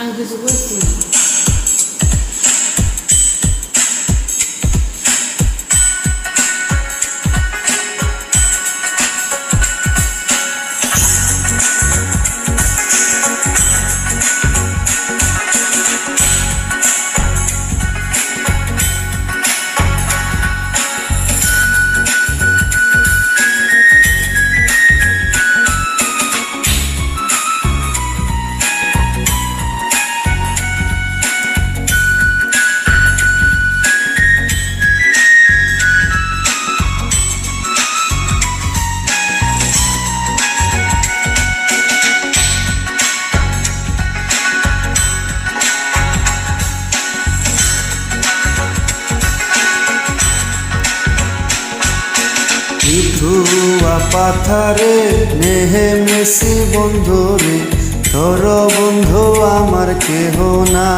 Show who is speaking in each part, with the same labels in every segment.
Speaker 1: and his wisdom.
Speaker 2: মিঠুয়া পাথারে, নেহে মেসি বন্ধুরে তোর বন্ধু আমার কেহ না।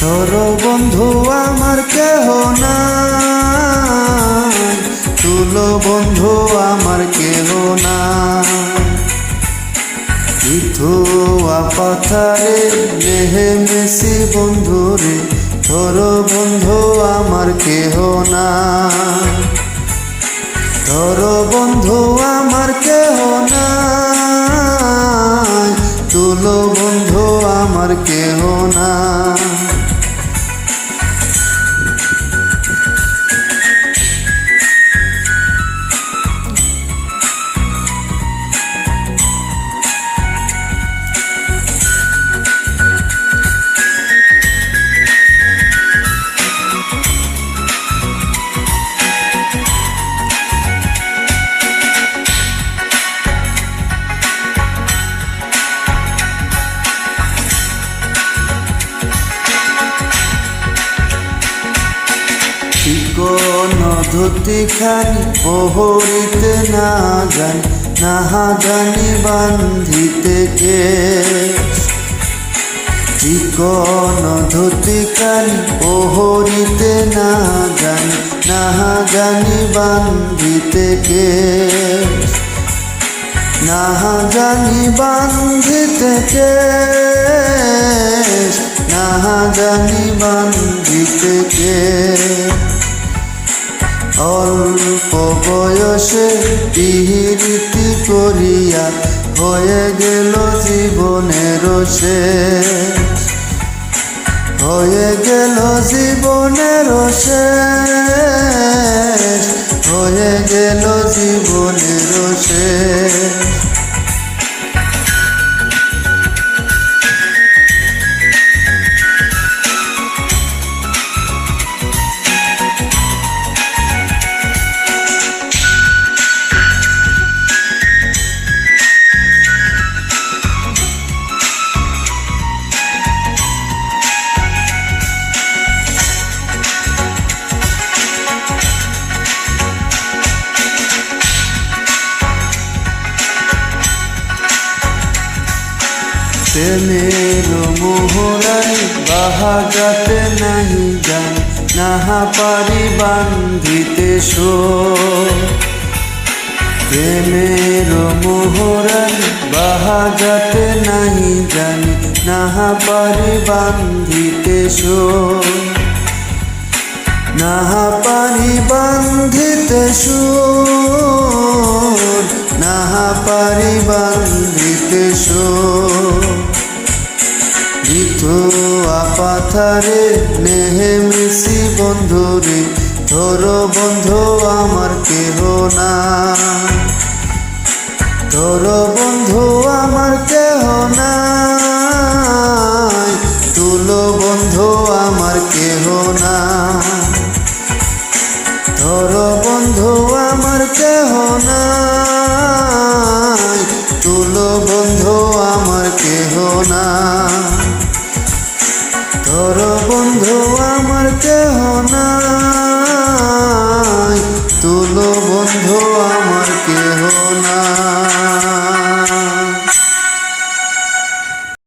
Speaker 2: তোর বন্ধু আমার কেহ না। তুলো বন্ধু আমার কেহ না। মিঠুয়া পাথারে, নেহে মেসি বন্ধুরে তোর বন্ধু, আমার কেহ না। তোর বন্ধু, আমার কেহ না। তুলো বন্ধু, আমার কেহ না। চিকন ধুতি খানি প্রহরিতে না জানি না জানি বান্ধিতে কে। চিকন ধুতি খানি প্রহরিতে না জানি না জানি বান্ধিতে কে। না জানি বান্ধিতে কে, না জানি বান্ধিতে কে। অল্প বয়সে পিহিরিতি করিয়া হয়ে গেল জীবনের সে। হয়ে গেল জীবনের সে। হয়ে গেল প্রেমের মোহরাই বাহাগাতে নাহি গান নাহা পারি বান্ধিতে শো প্রেমের মোহরাই বাহাগাতে নাহি জানি, নাহা পারি বান্ধিতে শো নাহা পারি বান্ধিতে সুর নাহা পারি বান্ধিতে সুর ঋতু আপাথারে নেহে মিশি বন্ধুরে ধরো বন্ধু আমার কেহ না। তোর